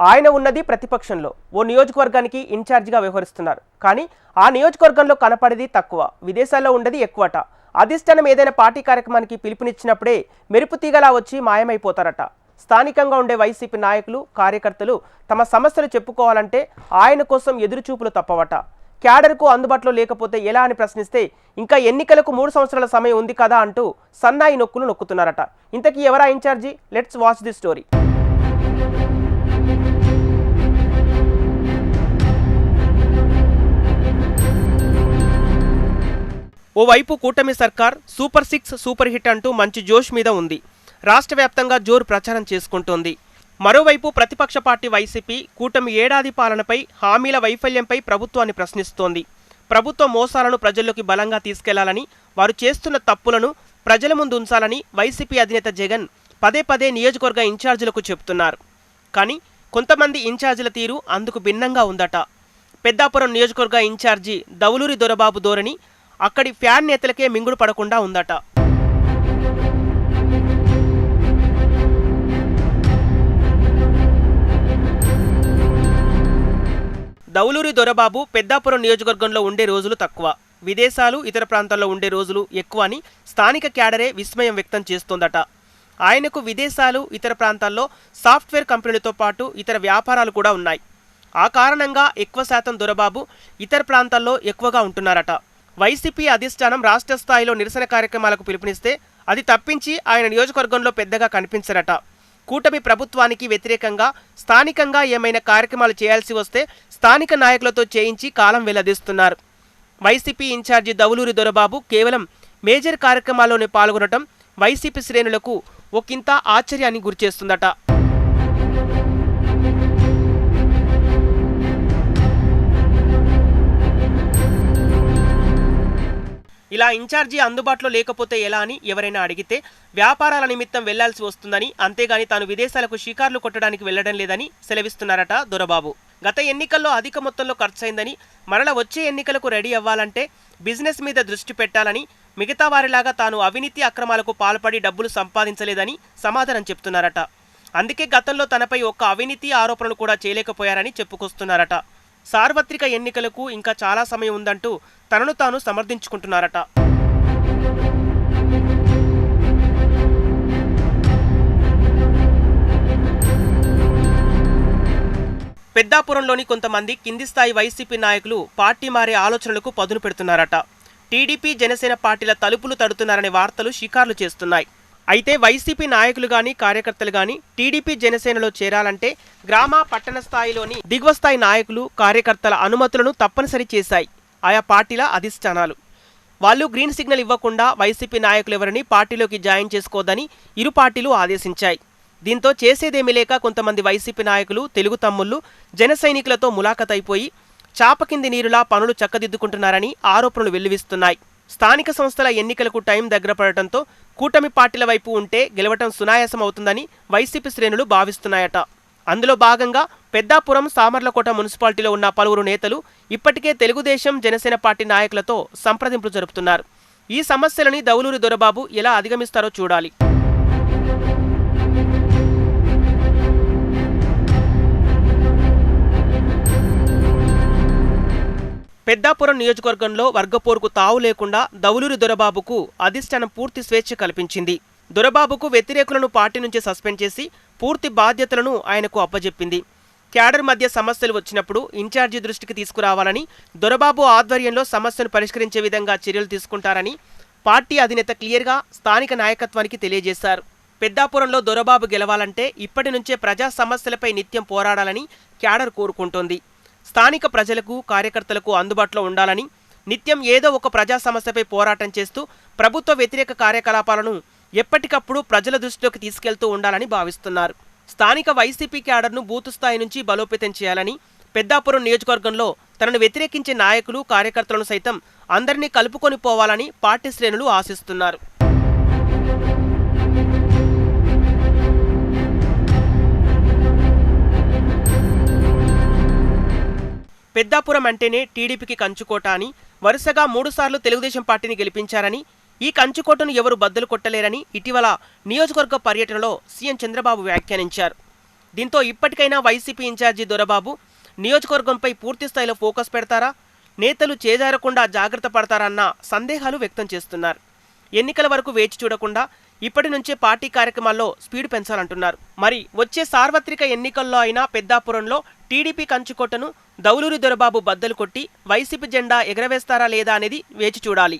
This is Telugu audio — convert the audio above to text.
ఆయన ఉన్నది ప్రతిపక్షంలో. ఓ నియోజకవర్గానికి ఇన్ఛార్జిగా వ్యవహరిస్తున్నారు. కానీ ఆ నియోజకవర్గంలో కనపడేది తక్కువ. విదేశాల్లో ఉండేది ఎక్కువట. అధిష్టానం ఏదైనా పార్టీ కార్యక్రమానికి పిలుపునిచ్చినప్పుడే మెరుపు తీగలా వచ్చి మాయమైపోతారట. స్థానికంగా ఉండే వైసీపీ నాయకులు కార్యకర్తలు తమ సమస్యలు చెప్పుకోవాలంటే ఆయన కోసం ఎదురుచూపులు తప్పవట. క్యాడర్కు అందుబాటులో లేకపోతే ఎలా అని ప్రశ్నిస్తే ఇంకా ఎన్నికలకు మూడు సంవత్సరాల సమయం ఉంది కదా అంటూ సన్నాయి నొక్కులు నొక్కుతున్నారట. ఇంతకీ ఎవరా incharge? Let's watch the story. ఓవైపు కూటమి సర్కార్ సూపర్ సిక్స్ సూపర్ హిట్ అంటూ మంచి జోష్ మీద ఉంది. రాష్ట్ర వ్యాప్తంగా జోరు ప్రచారం చేసుకుంటోంది. మరోవైపు ప్రతిపక్ష పార్టీ వైసీపీ కూటమి ఏడాది పాలనపై హామీల వైఫల్యంపై ప్రభుత్వాన్ని ప్రశ్నిస్తోంది. ప్రభుత్వ మోసాలను ప్రజల్లోకి బలంగా తీసుకెళ్ళాలని వారు చేస్తున్న తప్పులను ప్రజల ముందు ఉంచాలని వైసీపీ అధినేత జగన్ పదే పదే నియోజకవర్గ ఇన్ఛార్జీలకు చెబుతున్నారు. కానీ కొంతమంది ఇన్ఛార్జీల తీరు అందుకు భిన్నంగా ఉందట. పెద్దాపురం నియోజకవర్గ ఇన్ఛార్జి దౌలూరి దొరబాబు ధోరణి అక్కడి ఫ్యాన్ నేతలకే మింగుడు పడకుండా ఉందట. దౌలూరి దొరబాబు పెద్దాపురం నియోజకవర్గంలో ఉండే రోజులు తక్కువ. విదేశాలు ఇతర ప్రాంతాల్లో ఉండే రోజులు ఎక్కువ అని స్థానిక క్యాడరే విస్మయం వ్యక్తం చేస్తోందట. ఆయనకు విదేశాలు ఇతర ప్రాంతాల్లో సాఫ్ట్వేర్ కంపెనీలతో పాటు ఇతర వ్యాపారాలు కూడా ఉన్నాయి. ఆ కారణంగా ఎక్కువ శాతం దొరబాబు ఇతర ప్రాంతాల్లో ఎక్కువగా ఉంటున్నారట. వైసీపీ అధిష్టానం రాష్ట్ర స్థాయిలో నిరసన కార్యక్రమాలకు పిలుపునిస్తే అది తప్పించి ఆయన నియోజకవర్గంలో పెద్దగా కనిపించరట. కూటమి ప్రభుత్వానికి వ్యతిరేకంగా స్థానికంగా ఏమైనా కార్యక్రమాలు చేయాల్సి వస్తే స్థానిక నాయకులతో చేయించి కాలం వెల్లదీస్తున్నారు. వైసీపీ ఇన్ఛార్జి దౌలూరి దొరబాబు కేవలం మేజర్ కార్యక్రమాల్లోనే పాల్గొనటం వైసీపీ శ్రేణులకు ఒకంత ఆశ్చర్యాన్ని గురిచేస్తుందట. ఇలా ఇన్ఛార్జి అందుబాటులో లేకపోతే ఎలా అని ఎవరైనా అడిగితే వ్యాపారాల నిమిత్తం వెళ్ళాల్సి వస్తుందని అంతేగాని తాను విదేశాలకు షికార్లు కొట్టడానికి వెళ్ళడం లేదని సెలవిస్తున్నారట దొరబాబు. గత ఎన్నికల్లో అధిక మొత్తంలో ఖర్చయిందని మరల వచ్చే ఎన్నికలకు రెడీ అవ్వాలంటే బిజినెస్ మీద దృష్టి పెట్టాలని మిగతా వారిలాగా తాను అవినీతి అక్రమాలకు పాల్పడి డబ్బులు సంపాదించలేదని సమాధానం చెప్తున్నారట. అందుకే గతంలో తనపై ఒక్క అవినీతి ఆరోపణలు కూడా చేయలేకపోయారని చెప్పుకొస్తున్నారట. సార్వత్రిక ఎన్నికలకు ఇంకా చాలా సమయం ఉందంటూ తనను తాను సమర్థించుకుంటున్నారట. పెద్దాపురంలోని కొంతమంది కింది స్థాయి వైసీపీ నాయకులు పార్టీ మారే ఆలోచనలకు పదును పెడుతున్నారట. టీడీపీ జనసేన పార్టీల తలుపులు తడుతున్నారనే వార్తలు షికార్లు చేస్తున్నాయి. అయితే వైసీపీ నాయకులు గాని కార్యకర్తలు గాని టీడీపీ జనసేనలో చేరాలంటే గ్రామ పట్టణ స్థాయిలోని దిగువ స్థాయి నాయకులు కార్యకర్తల అనుమతులను తప్పనిసరి చేశాయి. ఆయా పార్టీల అధిష్టానాలు. వాళ్ళు గ్రీన్ సిగ్నల్ ఇవ్వకుండా వైసీపీ నాయకులు ఎవరిని పార్టీలోకి జాయిన్ చేసుకోదని ఇరు పార్టీలు ఆదేశించాయి. దీంతో చేసేదేమీ లేక కొంతమంది వైసీపీ నాయకులు తెలుగు తమ్ముళ్ళు జన సైనికులతో ములాఖతైపోయి చాప కింది నీరులా పనులు చక్కదిద్దుకుంటున్నారని ఆరోపణలు వెల్లువిస్తున్నాయి. స్థానిక సంస్థల ఎన్నికలకు టైం దగ్గర పడటంతో కూటమి పార్టీల వైపు ఉంటే గెలవటం సునాయాసం అవుతుందని వైసీపీ శ్రేణులు భావిస్తున్నాయట. అందులో భాగంగా పెద్దాపురం సామర్లకోట మున్సిపాలిటీలో ఉన్న పలువురు నేతలు ఇప్పటికే తెలుగుదేశం జనసేన పార్టీ నాయకులతో సంప్రదింపులు జరుపుతున్నారు. ఈ సమస్యలని దౌలూరి దొరబాబు ఎలా అధిగమిస్తారో చూడాలి. పెద్దాపురం నియోజకవర్గంలో వర్గపోరుకు తావు లేకుండా దౌలూరి దొరబాబుకు అధిష్టానం పూర్తి స్వేచ్ఛ కల్పించింది. దొరబాబుకు వ్యతిరేకులను పార్టీ నుంచి సస్పెండ్ చేసి పూర్తి బాధ్యతలను ఆయనకు అప్పజెప్పింది. క్యాడర్ మధ్య సమస్యలు వచ్చినప్పుడు ఇన్ఛార్జి దృష్టికి తీసుకురావాలని దొరబాబు ఆధ్వర్యంలో సమస్యను పరిష్కరించే విధంగా చర్యలు తీసుకుంటారని పార్టీ అధినేత క్లియర్గా స్థానిక నాయకత్వానికి తెలియజేశారు. పెద్దాపురంలో దొరబాబు గెలవాలంటే ఇప్పటి నుంచే ప్రజా సమస్యలపై నిత్యం పోరాడాలని క్యాడర్ కోరుకుంటోంది. స్థానిక ప్రజలకు కార్యకర్తలకు అందుబాటులో ఉండాలని నిత్యం ఏదో ఒక ప్రజా సమస్యపై పోరాటం చేస్తూ ప్రభుత్వ వ్యతిరేక కార్యకలాపాలను ఎప్పటికప్పుడు ప్రజల దృష్టిలోకి తీసుకెళ్తూ ఉండాలని భావిస్తున్నారు. స్థానిక వైసీపీ క్యాడర్ను బూతు స్థాయి నుంచి బలోపేతం చేయాలని పెద్దాపురం నియోజకవర్గంలో తనను వ్యతిరేకించే నాయకులు కార్యకర్తలను సైతం అందరినీ కలుపుకొని పోవాలని పార్టీ శ్రేణులు ఆశిస్తున్నారు. పెద్దాపురం అంటేనే టీడీపీకి కంచుకోట అని వరుసగా మూడుసార్లు తెలుగుదేశం పార్టీని గెలిపించారని ఈ కంచుకోటను ఎవరు బద్దలు కొట్టలేరని ఇటీవల నియోజకవర్గ పర్యటనలో సీఎం చంద్రబాబు వ్యాఖ్యానించారు. దీంతో ఇప్పటికైనా వైసీపీ ఇన్ఛార్జి దొరబాబు నియోజకవర్గంపై పూర్తి స్థాయిలో ఫోకస్ పెడతారా నేతలు చేజారకుండా జాగ్రత్త పడతారన్న సందేహాలు వ్యక్తం చేస్తున్నారు. ఎన్నికల వరకు వేచి చూడకుండా ఇప్పటి నుంచే పార్టీ కార్యక్రమాల్లో స్పీడ్ పెంచాలంటున్నారు. మరి వచ్చే సార్వత్రిక ఎన్నికల్లో అయినా పెద్దాపురంలో టీడీపీ కంచుకోటను దౌలూరి దొరబాబు బద్దలు కొట్టి వైసీపీ జెండా ఎగరవేస్తారా లేదా అనేది వేచి చూడాలి.